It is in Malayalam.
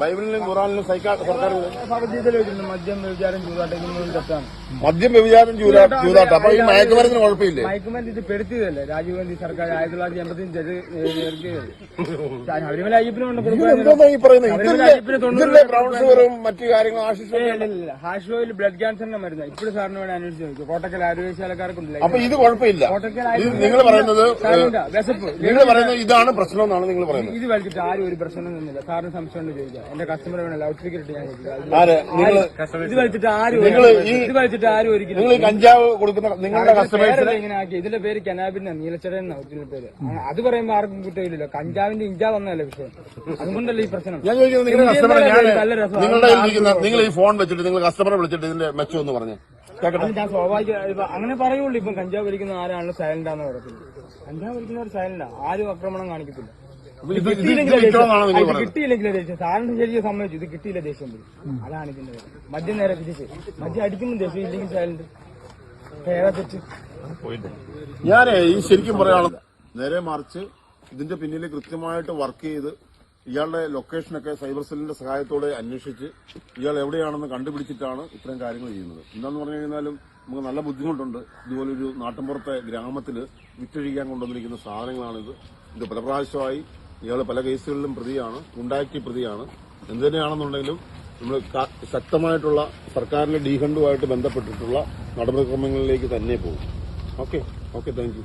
ബൈബിളിലും ഖുറാനിലും സർക്കാർ മദ്യം വ്യഭിചാരം ചൂതാട്ടം തെറ്റാണ്. മദ്യം വ്യഭിചാരം ചൂതാട്ടം. അപ്പൊ ഈ മയക്കുമരുന്നിന് കുഴപ്പമില്ലേ? മയക്കുമരുന്ന് ഇത് പെടുത്തിയതല്ലേ? രാജീവ് ഗാന്ധി സർക്കാർ ആയിരത്തി തൊള്ളായിരത്തി എൺപത്തി അഞ്ച് ശബരിമല അയ്യപ്പനും കൊണ്ട് എന്തോന്നാ ഈ പറയുന്നത്? ശബരിമല ഇതില്ലേ അയ്യപ്പന് തൊണ്ണൂറ് ഇതില്ലേ ബ്രൗൺ ഷുഗറും മറ്റു കാര്യങ്ങളും ആശിച്ചു ഹാഷ് ഓയിൽ ബ്ലഡ് ക്യാൻസറിന്റെ മരുന്ന്. ഇപ്പോഴും സാറിന് വേണ്ടി അന്വേഷിച്ച് നോക്കും കോട്ടക്കൽ ആരോഗ്യശാലക്കാർക്കുണ്ടല്ലേ? അപ്പൊ ഇത് കുഴപ്പമില്ല. നിങ്ങൾ പറയുന്നത് വിശപ്പ്. നിങ്ങൾ പറയുന്നത് ഇതാണ് പ്രശ്നം എന്നാണ് നിങ്ങൾ പറയുന്നത്. ഇത് വലിച്ചിട്ട് ആരും ഒരു പ്രശ്നം നിന്നില്ല. സാറിന് സംശയം ചോദിക്കാം. എന്റെ കസ്റ്റമർ വേണം ലൗഡ് സ്പീക്കർ ഞാൻ ചോദിക്കാം. ആര്? നിങ്ങൾ ഇത് വലിച്ചിട്ട് ആരും നിങ്ങൾ ഇത് വലിച്ചിട്ട് ആരും ഒരിക്കലും നിങ്ങൾ കഞ്ചാവ് കൊടുക്കുന്ന നിങ്ങളുടെ കസ്റ്റമേഴ്സ് ഇങ്ങനെ ആക്കി. ഇതിന്റെ പേര് കനാബിന്റെ നീലച്ചടൻ ഒറിജിനൽ പേര്. അത് പറയുമ്പോ ആർക്കും കുറ്റമില്ലല്ലോ കഞ്ചാവിന്റെ ഇഞ്ചാ വന്നതല്ലേ വിഷയം. അതുകൊണ്ടല്ലേ ഈ പ്രശ്നം. ഞാൻ ചോദിക്കുന്നത് നിങ്ങളുടെ ഇന്ത്യൻ കസ്റ്റമർ ഞാൻ നല്ല രസം. നിങ്ങളുടെ ഇരിക്കുന്ന നിങ്ങൾ ഈ ഫോൺ വെച്ചിട്ട് നിങ്ങൾ കസ്റ്റമറെ വിളിച്ചിട്ട് ഇതിന്റെ മെച്ചം എന്ന് പറഞ്ഞു. ഞാൻ സ്വാഭാവിക അങ്ങനെ പറയുള്ളൂ. ഇപ്പം കഞ്ചാവ് വലിക്കുന്ന ആരാണല്ലോ സൈലന്റ് ആണെന്ന് പറയത്തില്ല? കഞ്ചാവ് വലിക്കുന്നവർ സൈലന്റാ. ആരും ആക്രമണം കാണിക്കത്തില്ല. വിറ്റോന്നാണ് ദേഷ്യം. സാറിന് ശരിക്കും സമ്മതിച്ചു. ഇത് കിട്ടിയില്ല ദേഷ്യം അതാണ് ഇതിന്റെ. മദ്യം നേരെ തിരിച്ച് മദ്യം അടിക്കുമ്പോൾ ദേഷ്യം ഇല്ലെങ്കിൽ സൈലന്റ് ഏതാ തെറ്റ്. ഞാനേ ഈ ശരിക്കും പറയുകയാണ് നേരെ മറിച്ച് ഇതിന്റെ പിന്നിൽ കൃത്യമായിട്ട് വർക്ക് ചെയ്ത് ഇയാളുടെ ലൊക്കേഷനൊക്കെ സൈബർ സെല്ലിന്റെ സഹായത്തോടെ അന്വേഷിച്ച് ഇയാൾ എവിടെയാണെന്ന് കണ്ടുപിടിച്ചിട്ടാണ് ഇത്തരം കാര്യങ്ങൾ ചെയ്യുന്നത്. എന്താന്ന് പറഞ്ഞു കഴിഞ്ഞാലും നമുക്ക് നല്ല ബുദ്ധിമുട്ടുണ്ട്. ഇതുപോലൊരു നാട്ടിൻപുറത്തെ ഗ്രാമത്തിൽ വിറ്റഴിക്കാൻ കൊണ്ടുവന്നിരിക്കുന്ന സാധനങ്ങളാണിത്. ഇത് പല പ്രാവശ്യമായി ഇയാൾ പല കേസുകളിലും പ്രതിയാണ് ഉണ്ടാക്കി പ്രതിയാണ്. എന്ത് തന്നെയാണെന്നുണ്ടെങ്കിലും നമ്മൾ ശക്തമായിട്ടുള്ള സർക്കാരിന്റെ ഡീഹണ്ടുമായിട്ട് ബന്ധപ്പെട്ടിട്ടുള്ള നടപടിക്രമങ്ങളിലേക്ക് തന്നെ പോകും. Okay okay thank